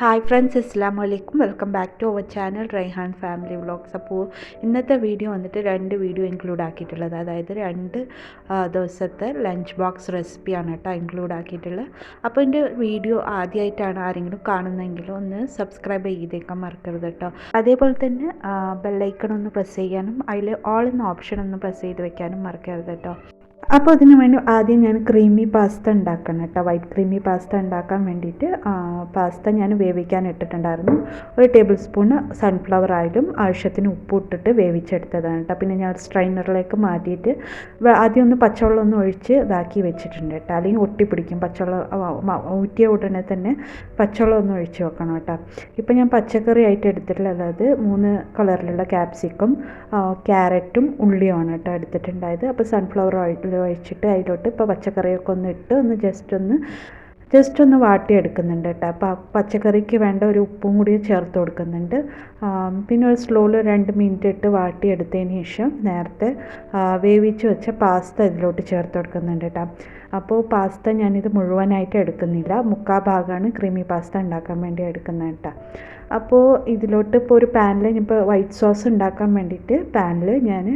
Hi friends അസ്സാം വലൈക്കും welcome back to our channel Raihan family vlogs അപ്പോൾ ഇന്നത്തെ വീഡിയോ വന്നിട്ട് രണ്ട് വീഡിയോ ഇൻക്ലൂഡ് ആക്കിയിട്ടുള്ളത്. അതായത് രണ്ട് ദിവസത്തെ ലഞ്ച് ബോക്സ് റെസിപ്പിയാണ് കേട്ടോ ഇൻക്ലൂഡ് ആക്കിയിട്ടുള്ളത് അപ്പോൾ എന്റെ വീഡിയോ ആദ്യമായിട്ടാണ് ആരെങ്കിലും കാണുന്നതെങ്കിൽ ഒന്ന് സബ്സ്ക്രൈബ് ചെയ്തേക്കാൻ മറക്കരുത് കേട്ടോ. അതേപോലെ തന്നെ ബെല്ലൈക്കൺ ഒന്ന് പ്രസ് ചെയ്യാനും അതിൽ ഓൾ എന്ന ഓപ്ഷൻ ഒന്ന് പ്രസ് ചെയ്ത് വെക്കാനും മറക്കരുത് കേട്ടോ. അപ്പോൾ അതിന് വേണ്ടി ആദ്യം ഞാൻ ക്രീമി പാസ്ത ഉണ്ടാക്കണം കേട്ടോ. വൈറ്റ് ക്രീമി പാസ്ത ഉണ്ടാക്കാൻ വേണ്ടിയിട്ട് പാസ്ത ഞാൻ വേവിക്കാൻ ഇട്ടിട്ടുണ്ടായിരുന്നു. ഒരു ടേബിൾ സ്പൂൺ സൺഫ്ലവർ ഓയിലും ആവശ്യത്തിന് ഉപ്പ് ഇട്ടിട്ട് വേവിച്ചെടുത്തതാണ് കേട്ടോ. പിന്നെ ഞാൻ സ്ട്രൈനറിലേക്ക് മാറ്റിയിട്ട് ആദ്യം ഒന്ന് പച്ചവെള്ളം ഒന്ന് ഒഴിച്ച് ഇതാക്കി വെച്ചിട്ടുണ്ട് കേട്ടോ. അല്ലെങ്കിൽ ഒട്ടിപ്പിടിക്കും. പച്ചവെള്ളം ഊറ്റിയ ഉടനെ തന്നെ പച്ചവെള്ളം ഒന്ന് ഒഴിച്ച് വെക്കണം കേട്ടോ. ഇപ്പം ഞാൻ പച്ചക്കറി ആയിട്ട് എടുത്തിട്ടുള്ളത് മൂന്ന് കളറിലുള്ള ക്യാപ്സിക്കും ക്യാരറ്റും ഉള്ളിയുമാണ് കേട്ടോ എടുത്തിട്ടുണ്ടായത്. അപ്പോൾ സൺഫ്ലവർ ഓയിൽ ഒഴിച്ചിട്ട് അതിലോട്ട് ഇപ്പോൾ പച്ചക്കറിയൊക്കെ ഒന്ന് ഇട്ട് ഒന്ന് ജസ്റ്റ് ഒന്ന് ജസ്റ്റ് ഒന്ന് വാട്ടിയെടുക്കുന്നുണ്ട് കേട്ടോ അപ്പോൾ പച്ചക്കറിക്ക് വേണ്ട ഒരു ഉപ്പും കൂടി ചേർത്ത് കൊടുക്കുന്നുണ്ട്. പിന്നെ ഒരു സ്ലോയിൽ രണ്ട് മിനിറ്റ് ഇട്ട് വാട്ടിയെടുത്തതിന് ശേഷം നേരത്തെ വേവിച്ച് വെച്ച പാസ്ത ഇതിലോട്ട് ചേർത്ത് കൊടുക്കുന്നുണ്ട് കേട്ടോ അപ്പോൾ പാസ്ത ഞാനിത് മുഴുവനായിട്ട് എടുക്കുന്നില്ല. മുക്കാ ഭാഗമാണ് ക്രീമി പാസ്ത ഉണ്ടാക്കാൻ വേണ്ടി എടുക്കുന്നത് കേട്ടോ അപ്പോൾ ഇതിലോട്ട് ഇപ്പോൾ ഒരു പാനിൽ ഇനിയിപ്പോൾ വൈറ്റ് സോസ് ഉണ്ടാക്കാൻ വേണ്ടിയിട്ട് പാനിൽ ഞാൻ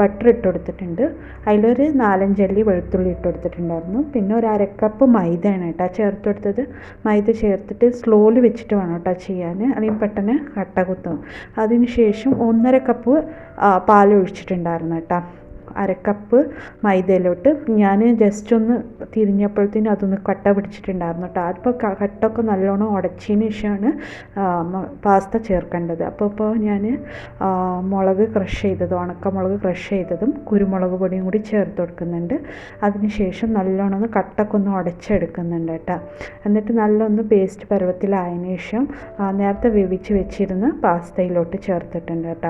ബട്ടർ ഇട്ട് കൊടുത്തിട്ടുണ്ട്. അതിലൊരു നാലഞ്ചല്ലി വെളുത്തുള്ളി ഇട്ട് കൊടുത്തിട്ടുണ്ടായിരുന്നു. പിന്നെ ഒരു അരക്കപ്പ് മൈദയാണ് കേട്ടോ ചേർത്ത് കൊടുത്തത്. മൈദ ചേർത്തിട്ട് സ്ലോലി വെച്ചിട്ട് വേണം കേട്ടോ ചെയ്യാൻ അല്ലെങ്കിൽ പെട്ടെന്ന് കട്ട കുത്തും. അതിന് ശേഷം ഒന്നര കപ്പ് പാൽ ഒഴിച്ചിട്ടുണ്ടായിരുന്നു കേട്ടോ. അരക്കപ്പ് മൈദയിലോട്ട്. ഞാൻ ജസ്റ്റ് ഒന്ന് തിരിഞ്ഞപ്പോഴത്തേനും അതൊന്ന് കട്ട പിടിച്ചിട്ടുണ്ടായിരുന്നു കേട്ടോ അതിപ്പോൾ കട്ടൊക്കെ നല്ലോണം ഉടച്ചതിന് ശേഷമാണ് പാസ്ത ചേർക്കേണ്ടത്. അപ്പോൾ ഇപ്പോൾ ഞാൻ മുളക് ക്രഷ് ചെയ്തതും ഉണക്കമുളക് ക്രഷ് ചെയ്തതും കുരുമുളക് പൊടിയും കൂടി ചേർത്ത് കൊടുക്കുന്നുണ്ട്. അതിനുശേഷം നല്ലോണം ഒന്ന് കട്ടൊക്കെ ഒന്ന് ഉടച്ചെടുക്കുന്നുണ്ട് കേട്ടോ. എന്നിട്ട് നല്ലൊന്ന് പേസ്റ്റ് പരുവത്തിലായതിന് ശേഷം നേരത്തെ വേവിച്ച് വെച്ചിരുന്ന പാസ്തയിലോട്ട് ചേർത്തിട്ടുണ്ട് കേട്ടോ.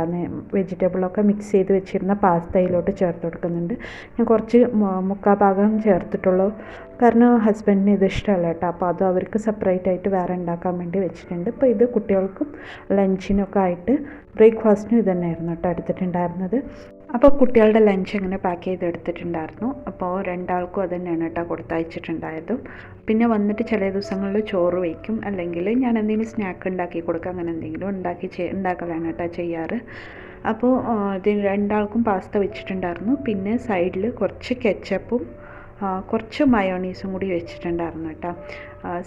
വെജിറ്റബിളൊക്കെ മിക്സ് ചെയ്ത് വെച്ചിരുന്ന പാസ്തയിലോട്ട് ചേർത്ത് കൊടുക്കുന്നുണ്ട്. ഞാൻ കുറച്ച് മു- മുക്കാ ഭാഗം ചേർത്തിട്ടുള്ളൂ. കാരണം ഹസ്ബൻഡിന് ഇത് ഇഷ്ടമല്ല കേട്ടോ. അപ്പോൾ അത് അവർക്ക് സെപ്പറേറ്റ് ആയിട്ട് വേറെ ഉണ്ടാക്കാൻ വേണ്ടി വെച്ചിട്ടുണ്ട്. ഇപ്പോൾ ഇത് കുട്ടികൾക്കും ലഞ്ചിനൊക്കെ ആയിട്ട് ബ്രേക്ക്ഫാസ്റ്റിനും ഇത് തന്നെയായിരുന്നു കേട്ടോ എടുത്തിട്ടുണ്ടായിരുന്നത്. അപ്പോൾ കുട്ടികളുടെ ലഞ്ച് അങ്ങനെ പാക്ക് ചെയ്ത് എടുത്തിട്ടുണ്ടായിരുന്നു. അപ്പോൾ രണ്ടാൾക്കും അത് തന്നെയാണ് കേട്ടോ കൊടുത്തയച്ചിട്ടുണ്ടായതും. പിന്നെ വന്നിട്ട് ചില ദിവസങ്ങളിൽ ചോറ് വയ്ക്കും അല്ലെങ്കിൽ ഞാൻ എന്തെങ്കിലും സ്നാക്ക് ഉണ്ടാക്കി കൊടുക്കുക. അങ്ങനെ എന്തെങ്കിലും ഉണ്ടാക്കി ഉണ്ടാക്കലാണ് കേട്ടോ ചെയ്യാറ്. അപ്പോൾ ഇതിന് ഇത് രണ്ടാൾക്കും പാസ്ത വെച്ചിട്ടുണ്ടായിരുന്നു. പിന്നെ സൈഡിൽ കുറച്ച് കെച്ചപ്പും കുറച്ച് മയോണീസും കൂടി വെച്ചിട്ടുണ്ടായിരുന്നു കേട്ടോ.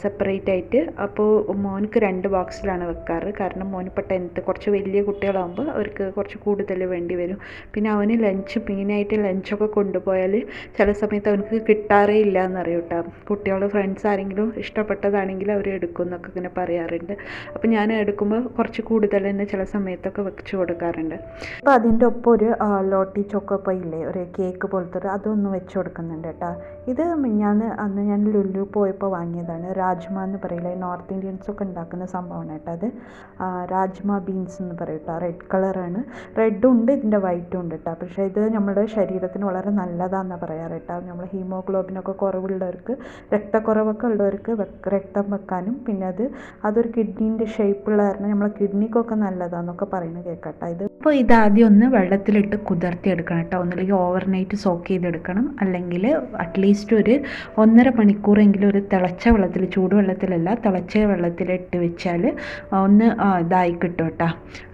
സെപ്പറേറ്റ് ആയിട്ട്. അപ്പോൾ മോനക്ക് രണ്ട് ബോക്സിലാണ് വെക്കാറ്. കാരണം മോനിപ്പോൾ ടെൻത്ത് കുറച്ച് വലിയ കുട്ടികളാകുമ്പോൾ അവർക്ക് കുറച്ച് കൂടുതൽ വേണ്ടി വരും. പിന്നെ അവന് ലഞ്ച് മെയിനായിട്ട് ലഞ്ചൊക്കെ കൊണ്ടുപോയാൽ ചില സമയത്ത് അവനക്ക് കിട്ടാറേ ഇല്ല എന്നറിയും കേട്ടോ കുട്ടികളുടെ ഫ്രണ്ട്സ് ആരെങ്കിലും ഇഷ്ടപ്പെട്ടതാണെങ്കിൽ അവർ എടുക്കും എന്നൊക്കെ ഇങ്ങനെ പറയാറുണ്ട്. അപ്പോൾ ഞാൻ എടുക്കുമ്പോൾ കുറച്ച് കൂടുതൽ തന്നെ ചില സമയത്തൊക്കെ വെച്ച് കൊടുക്കാറുണ്ട്. അപ്പോൾ അതിന്റെ ഒപ്പം ഒരു ലോട്ടി ചോക്കോപ്പ ഇല്ലേ ഒരു കേക്ക് പോലത്തെ ഒരു അതൊന്ന് വെച്ച് കൊടുക്കുന്നുണ്ട് കേട്ടോ ഇത് ഞാൻ അന്ന് ഞാൻ ലുലു പോയപ്പോൾ വാങ്ങിയതാണ്. രാജ്മ എന്ന് പറയില്ല നോർത്ത് ഇന്ത്യൻസ് ഒക്കെ ഉണ്ടാക്കുന്ന സംഭവമാണ് കേട്ടോ അത്. രാജ്മ ബീൻസ് എന്ന് പറയും കേട്ടോ റെഡ് കളറാണ്. റെഡും ഉണ്ട് ഇതിന്റെ വൈറ്റും ഉണ്ട് കേട്ടോ. പക്ഷേ ഇത് നമ്മുടെ ശരീരത്തിന് വളരെ നല്ലതാണെന്നാണ് പറയാറ് കേട്ടോ. നമ്മൾ ഹീമോഗ്ലോബിനൊക്കെ കുറവുള്ളവർക്ക് രക്തക്കുറവൊക്കെ ഉള്ളവർക്ക് രക്തം വെക്കാനും പിന്നെ അത് അതൊരു കിഡ്നീന്റെ ഷേപ്പുള്ള കാരണം നമ്മളെ കിഡ്നിക്കൊക്കെ നല്ലതാണെന്നൊക്കെ പറയുന്നത് കേൾക്കട്ടോ ഇത്. അപ്പോൾ ഇതാദ്യം ഒന്ന് വെള്ളത്തിലിട്ട് കുതിർത്തി എടുക്കണം കേട്ടോ. ഒന്നില്ലെങ്കിൽ ഓവർനൈറ്റ് സോക്ക് ചെയ്തെടുക്കണം. അല്ലെങ്കിൽ അറ്റ്ലീസ്റ്റ് ഒരു ഒന്നര മണിക്കൂറെങ്കിലും ഒരു തിളച്ച വെള്ളത്തിൽ ചൂടുവെള്ളത്തിലല്ല തിളച്ച വെള്ളത്തിലിട്ട് വെച്ചാൽ ഒന്ന് ഇതായി കിട്ടും കേട്ടോ.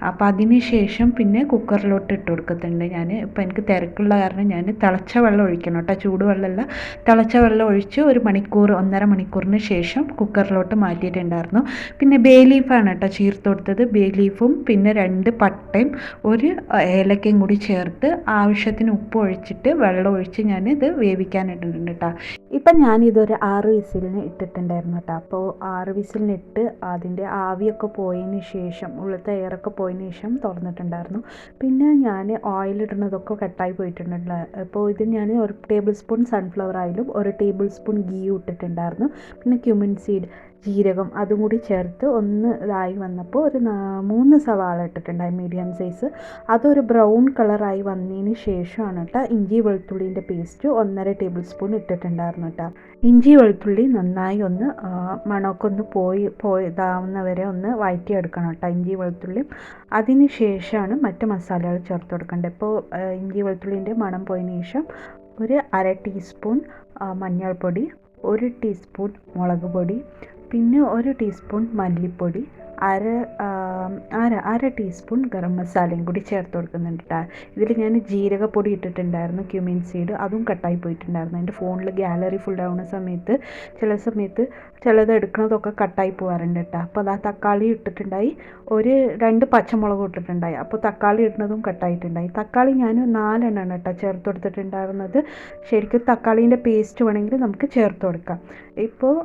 അപ്പോൾ അതിന് ശേഷം പിന്നെ കുക്കറിലോട്ട് ഇട്ട് കൊടുക്കുന്നുണ്ട് ഞാൻ. ഇപ്പോൾ എനിക്ക് തിരക്കുള്ള കാരണം ഞാൻ തിളച്ച വെള്ളം ഒഴിക്കണം കേട്ടോ. ചൂടുവെള്ളമല്ല തിളച്ച വെള്ളം ഒഴിച്ച് ഒരു മണിക്കൂർ ഒന്നര മണിക്കൂറിന് ശേഷം കുക്കറിലോട്ട് മാറ്റിയിട്ടുണ്ടായിരുന്നു. പിന്നെ ബേ ലീഫാണ് കേട്ടോ ചീർത്ത് കൊടുത്തത്. ബേ ലീഫും പിന്നെ രണ്ട് പട്ടയും ഒരു ഏലക്കയും കൂടി ചേർത്ത് ആവശ്യത്തിന് ഉപ്പ് ഒഴിച്ചിട്ട് വെള്ളം ഒഴിച്ച് ഞാൻ ഇത് വേവിക്കാനിട്ടിട്ടുണ്ട് കേട്ടോ. ഇപ്പം ഞാനിതൊരു ആറ് വിസിലിന് ഇട്ടിട്ടുണ്ടായിരുന്നു കേട്ടോ. അപ്പോൾ ആറ് വിസിലിനിട്ട് അതിന്റെ ആവിയൊക്കെ പോയതിന് ശേഷം ഉള്ളത്തെ എയറൊക്കെ പോയതിന് ശേഷം തുറന്നിട്ടുണ്ടായിരുന്നു. പിന്നെ ഞാൻ ഓയിൽ ഇടുന്നതൊക്കെ കട്ടായി പോയിട്ടുണ്ട് അപ്പോൾ ഇത് ഞാൻ ഒരു ടേബിൾ സ്പൂൺ സൺഫ്ലവർ ഓയിലും ഒരു ടേബിൾ സ്പൂൺ ഗീയും ഇട്ടിട്ടുണ്ടായിരുന്നു. പിന്നെ ക്യുമിൻ സീഡ് ജീരകം അതും കൂടി ചേർത്ത് ഒന്ന് ഇതായി വന്നപ്പോൾ ഒരു മൂന്ന് സവാള ഇട്ടിട്ടുണ്ടായി മീഡിയം സൈസ് അതൊരു ബ്രൗൺ കളറായി വന്നതിന് ശേഷമാണ് കേട്ടോ ഇഞ്ചി വെളുത്തുള്ളിന്റെ പേസ്റ്റ് ഒന്നര ടേബിൾ സ്പൂൺ ഇട്ടിട്ടുണ്ടായിരുന്നു കേട്ടോ. ഇഞ്ചി വെളുത്തുള്ളി നന്നായി ഒന്ന് മണമൊക്കെ ഒന്ന് പോയി പോയി ഇതാവുന്നവരെ ഒന്ന് വഴറ്റിയെടുക്കണം കേട്ടോ ഇഞ്ചി വെളുത്തുള്ളിയും അതിന് ശേഷമാണ് മറ്റ് മസാലകൾ ചേർത്ത് കൊടുക്കേണ്ടത്. ഇപ്പോൾ ഇഞ്ചി വെളുത്തുള്ളിന്റെ മണം പോയതിന് ശേഷം ഒരു അര ടീസ്പൂൺ മഞ്ഞൾപ്പൊടി ഒരു ടീസ്പൂൺ മുളക് പൊടി പിന്നെ ഒരു ടീസ്പൂൺ മല്ലിപ്പൊടി അര അര അര ടീസ്പൂൺ ഗരം മസാലയും കൂടി ചേർത്ത് കൊടുക്കുന്നുണ്ട് കേട്ടോ ഇതിൽ ഞാൻ ജീരകപ്പൊടി ഇട്ടിട്ടുണ്ടായിരുന്നു ക്യുമിൻ സീഡ് അതും കട്ടായി പോയിട്ടുണ്ടായിരുന്നു. എന്റെ ഫോണിൽ ഗാലറി ഫുൾ ആവുന്ന സമയത്ത് ചില സമയത്ത് ചിലത് എടുക്കുന്നതൊക്കെ കട്ടായി പോകാറുണ്ട് കേട്ടോ അപ്പോൾ അത് തക്കാളി ഇട്ടിട്ടുണ്ടായി ഒരു രണ്ട് പച്ചമുളക് ഇട്ടിട്ടുണ്ടായി. അപ്പോൾ തക്കാളി ഇടുന്നതും കട്ടായിട്ടുണ്ടായി. തക്കാളി ഞാൻ നാലെണ്ണമാണ് കേട്ടോ ചേർത്ത് കൊടുത്തിട്ടുണ്ടായിരുന്നത്. ശരിക്കും തക്കാളീന്റെ പേസ്റ്റ് വേണമെങ്കിൽ നമുക്ക് ചേർത്ത് കൊടുക്കാം. ഇപ്പോൾ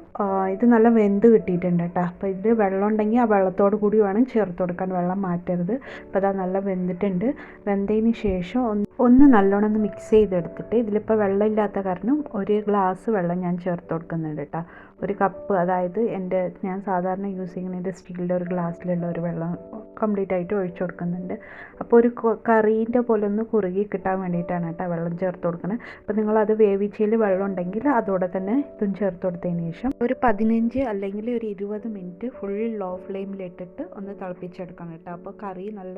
ഇത് നല്ല വെന്ത് കിട്ടിയിട്ടുണ്ട് കേട്ടോ അപ്പോൾ ഇത് വെള്ളം ഉണ്ടെങ്കിൽ ആ വെള്ളത്തോട് കൂടി വേണം ചേർത്ത് കൊടുക്കാൻ വെള്ളം മാറ്റരുത്. അപ്പോൾ അതാ നല്ല വെന്തിട്ടുണ്ട്. വെന്തതിന് ശേഷം ഒന്ന് നല്ലോണം ഒന്ന് മിക്സ് ചെയ്തെടുത്തിട്ട് ഇതിലിപ്പോൾ വെള്ളമില്ലാത്ത കാരണം ഒരു ഗ്ലാസ് വെള്ളം ഞാൻ ചേർത്ത് കൊടുക്കുന്നുണ്ട് കേട്ടോ ഒരു കപ്പ് അതായത് എന്റെ ഞാൻ സാധാരണ യൂസ് ചെയ്യുന്നതിന്റെ സ്റ്റീലിന്റെ ഒരു ഗ്ലാസ്സിലുള്ള ഒരു വെള്ളം കംപ്ലീറ്റ് ആയിട്ട് ഒഴിച്ചു കൊടുക്കുന്നുണ്ട്. അപ്പോൾ ഒരു കറീന്റെ പോലെ ഒന്ന് കുറുകി കിട്ടാൻ വേണ്ടിയിട്ടാണ് കേട്ടോ വെള്ളം ചേർത്ത് കൊടുക്കുന്നത് അപ്പോൾ നിങ്ങളത് വേവിച്ചതിൽ വെള്ളം ഉണ്ടെങ്കിൽ അതോടെ തന്നെ ഇതും ചേർത്ത് കൊടുത്തതിന് ശേഷം ഒരു പതിനഞ്ച് അല്ലെങ്കിൽ ഒരു ഇരുപത് മിനിറ്റ് ഫുൾ ലോ ഫ്ലെയിമിലിട്ടിട്ട് ഒന്ന് തിളപ്പിച്ചെടുക്കണം കേട്ടോ അപ്പോൾ കറി നല്ല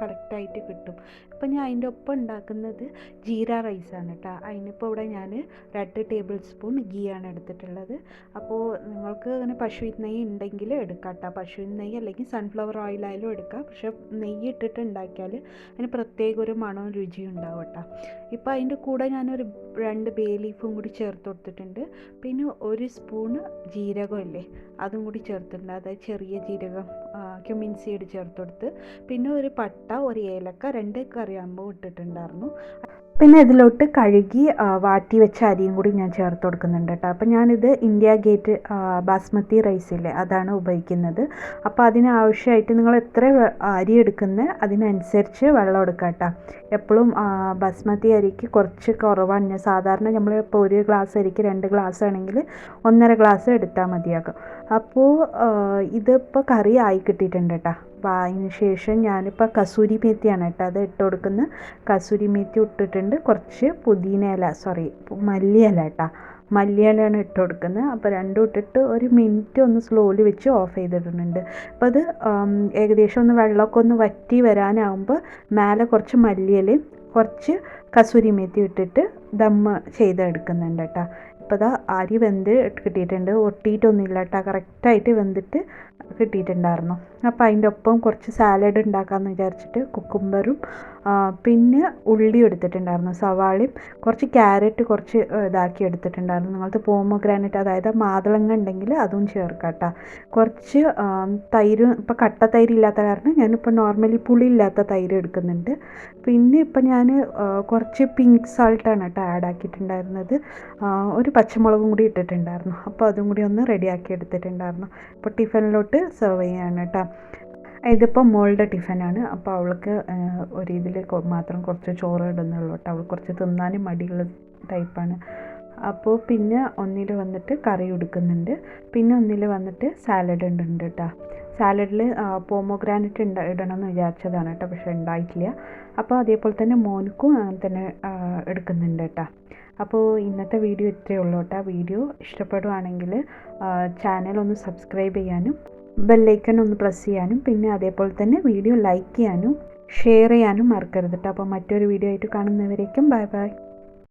കറക്റ്റായിട്ട് കിട്ടും. ഇപ്പോൾ ഞാൻ അതിന്റെ ഒപ്പം ഉണ്ടാക്കുന്നത് ജീര റൈസാണ് കേട്ടോ. അതിനിപ്പോൾ ഇവിടെ ഞാൻ രണ്ട് ടേബിൾ സ്പൂൺ ഗീയാണ് എടുത്തിട്ടുള്ളത്. അപ്പോൾ നിങ്ങൾക്ക് അങ്ങനെ പശുവിൻ നെയ്യ് ഉണ്ടെങ്കിൽ എടുക്കാം കേട്ടോ. പശുവിൻ നെയ്യ് അല്ലെങ്കിൽ സൺഫ്ലവർ ഓയിലായാലും എടുക്കാം. പക്ഷേ നെയ്യ് ഇട്ടിട്ട് ഉണ്ടാക്കിയാൽ അതിന് പ്രത്യേക ഒരു മണവും രുചിയും ഉണ്ടാവും കേട്ടോ. ഇപ്പോൾ അതിന്റെ കൂടെ ഞാനൊരു രണ്ട് ബേ ലീഫും കൂടി ചേർത്ത് കൊടുത്തിട്ടുണ്ട്. പിന്നെ ഒരു സ്പൂണ് ജീരകം ഇല്ലേ അതും കൂടി ചേർത്തിട്ടുണ്ട്. അതായത് ചെറിയ ജീരകം ക്യുമിൻ സീഡ് ചേർത്ത് കൊടുത്ത് പിന്നെ ഒരു പട്ട ഒരു ഏലക്ക രണ്ട് കറിയാമ്പൂ ഇട്ടിട്ടുണ്ടായിരുന്നു. പിന്നെ ഇതിലോട്ട് കഴുകി വാറ്റി വെച്ച അരിയും കൂടി ഞാൻ ചേർത്ത് കൊടുക്കുന്നുണ്ട് കേട്ടോ. അപ്പോൾ ഞാനിത് ഇന്ത്യ ഗേറ്റ് ബാസ്മതി റൈസ് ഇല്ലേ അതാണ് ഉപയോഗിക്കുന്നത്. അപ്പോൾ അതിനാവശ്യമായിട്ട് നിങ്ങൾ എത്ര അരി എടുക്കുന്ന അതിനനുസരിച്ച് വെള്ളം എടുക്കുക കേട്ടോ. എപ്പോഴും ബാസ്മതി അരിക്ക് കുറച്ച് കുറവാണ്. ഞാൻ സാധാരണ നമ്മൾ ഇപ്പോൾ ഒരു ഗ്ലാസ് അരിക്ക് രണ്ട് ഗ്ലാസ് ആണെങ്കിൽ ഒന്നര ഗ്ലാസ് എടുത്താൽ മതിയാകും. അപ്പോൾ ഇതിപ്പോൾ കറി ആയി കിട്ടിയിട്ടുണ്ട് കേട്ടോ. അപ്പോൾ അതിന് ശേഷം ഞാനിപ്പോൾ കസൂരി മേത്തിയാണ് കേട്ടോ അത് ഇട്ട് കൊടുക്കുന്ന കസൂരി മേത്തി ഇട്ടിട്ടുണ്ട്. കുറച്ച് പുതിന ഇല സോറി മല്ലിയില കേട്ടോ. മല്ലിയിലയാണ് ഇട്ട് കൊടുക്കുന്നത്. അപ്പോൾ രണ്ടും ഇട്ടിട്ട് ഒരു മിനിറ്റ് ഒന്ന് സ്ലോലി വെച്ച് ഓഫ് ചെയ്തിടുന്നുണ്ട്. അപ്പോൾ അത് ഏകദേശം ഒന്ന് വെള്ളമൊക്കെ ഒന്ന് വറ്റി വരാനാകുമ്പോൾ മേലെ കുറച്ച് മല്ലിയിലയും കുറച്ച് കസൂരി മേത്തി ഇട്ടിട്ട് ദമ്മ് ചെയ്തെടുക്കുന്നുണ്ട് കേട്ടോ. ഇപ്പോൾ ദാ അരി വെന്ത് കിട്ടിയിട്ടുണ്ട്. ഒട്ടിയിട്ടൊന്നുമില്ല കേട്ടോ. കറക്റ്റായിട്ട് വെന്തിട്ട് കിട്ടിയിട്ടുണ്ടായിരുന്നു. അപ്പോൾ അതിന്റെ ഒപ്പം കുറച്ച് സാലഡ് ഉണ്ടാക്കാമെന്ന് വിചാരിച്ചിട്ട് കുക്കുംബറും പിന്നെ ഉള്ളി എടുത്തിട്ടുണ്ടായിരുന്നു സവാളയും കുറച്ച് ക്യാരറ്റ് കുറച്ച് ഇതാക്കി എടുത്തിട്ടുണ്ടായിരുന്നു. നിങ്ങൾക്ക് പോമോഗ്രാനൈറ്റ് അതായത് മാതളങ്ങ ഉണ്ടെങ്കിൽ അതും ചേർക്കാം കുറച്ച് തൈര് ഇപ്പോൾ കട്ട തൈര് ഇല്ലാത്ത കാരണം ഞാനിപ്പോൾ നോർമലി പുളി ഇല്ലാത്ത തൈര് എടുക്കുന്നുണ്ട്. പിന്നെ ഇപ്പം ഞാൻ കുറച്ച് പിങ്ക് സാൾട്ടാണ് കേട്ടോ ആഡ് ആക്കിയിട്ടുണ്ടായിരുന്നത്. ഒരു പച്ചമുളകും കൂടി ഇട്ടിട്ടുണ്ടായിരുന്നു. അപ്പോൾ അതും കൂടി ഒന്ന് റെഡിയാക്കി എടുത്തിട്ടുണ്ടായിരുന്നു. അപ്പോൾ ടിഫിനിലോട്ട് സെർവ് ചെയ്യാണ് കേട്ടോ. ഇതിപ്പോൾ മോളുടെ ടിഫനാണ്. അപ്പോൾ അവൾക്ക് ഒരു ഇതിൽ മാത്രം കുറച്ച് ചോറ് ഇടുന്നുള്ളൂ കേട്ടോ. അവൾ കുറച്ച് തിന്നാനും മടിയുള്ള ടൈപ്പാണ്. അപ്പോൾ പിന്നെ ഒന്നിൽ വന്നിട്ട് കറി ഉടുക്കുന്നുണ്ട്. പിന്നെ ഒന്നിൽ വന്നിട്ട് സാലഡ് ഉണ്ട് കേട്ടോ. സാലഡിൽ പോമോഗ്രാനറ്റ് ഉണ്ട ഇടണം ഇടണമെന്ന് വിചാരിച്ചതാണ് കേട്ടോ. പക്ഷേ ഉണ്ടായിട്ടില്ല അപ്പോൾ അതേപോലെ തന്നെ മോനുക്കും തന്നെ എടുക്കുന്നുണ്ട് കേട്ടോ. അപ്പോൾ ഇന്നത്തെ വീഡിയോ ഇത്രയേ ഉള്ളൂ കേട്ടോ. വീഡിയോ ഇഷ്ടപ്പെടുവാണെങ്കിൽ ചാനൽ ഒന്ന് സബ്സ്ക്രൈബ് ചെയ്യാനും ബെല്ലൈക്കൺ ഒന്ന് പ്രസ് ചെയ്യാനും പിന്നെ അതേപോലെ തന്നെ വീഡിയോ ലൈക്ക് ചെയ്യാനും ഷെയർ ചെയ്യാനും മറക്കരുത് കേട്ടോ അപ്പോൾ മറ്റൊരു വീഡിയോ ആയിട്ട് കാണുന്നവരേക്കും ബൈ ബൈ